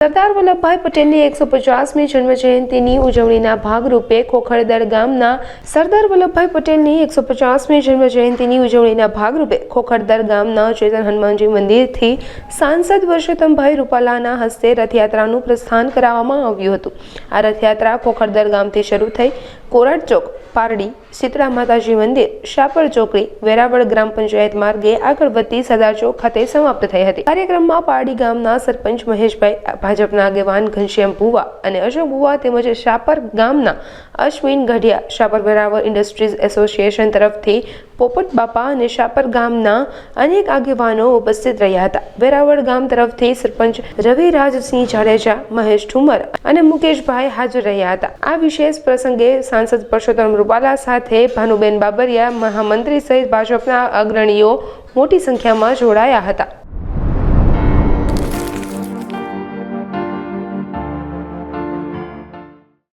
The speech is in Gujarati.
સરદાર વલ્લભભાઈ પટેલની એકસો પચાસમી જન્મજયંતિની ઉજવણીના ભાગરૂપે ખોખરદર ગામના સરદાર વલ્લભભાઈ પટેલની એકસો પચાસમી જન્મજયંતિની ઉજવણીના ભાગરૂપે ખોખરદર ગામના ચેતન હનુમાનજી મંદિરથી સાંસદ વર્ષોત્તમભાઈ રૂપાલાના હસ્તે રથયાત્રાનું પ્રસ્થાન કરાવવામાં આવ્યું હતું. આ રથયાત્રા ખોખરદર ગામથી શરૂ થઈ કોરાટ ચોક, પારડી, શીતળા માતાજી મંદિર, શાપર ચોકડી, વેરાવળ ગ્રામ પંચાયત માર્ગે આગળ વધતી સરદાર ચોક ખાતે સમાપ્ત થઈ હતી. કાર્યક્રમમાં પારડી ગામના સરપંચ મહેશભાઈ, ભાજપના આગેવાન ઘનશ્યામ ભુવા અને અશોક ભુવા તેમજ શાપર ગામના અશ્વિન ગઢિયા શાપર વેરાવળ ઇન્ડસ્ટ્રીઝ એસોસિએશન તરફથી પોપટ બાપા અને શાપર ગામના અનેક આગેવાનો ઉપસ્થિત રહ્યા હતા. વેરાવળ ગામ તરફથી સરપંચ રવિરાજસિંહ જાડેજા, મહેશ ઠુમર અને મુકેશભાઈ હાજર રહ્યા હતા. આ વિશેષ પ્રસંગે સાંસદ પરસોત્તમ રૂપાલા સાથે ભાનુબેન બાબરિયા મહામંત્રી સહિત ભાજપના અગ્રણીઓ મોટી સંખ્યામાં જોડાયા હતા.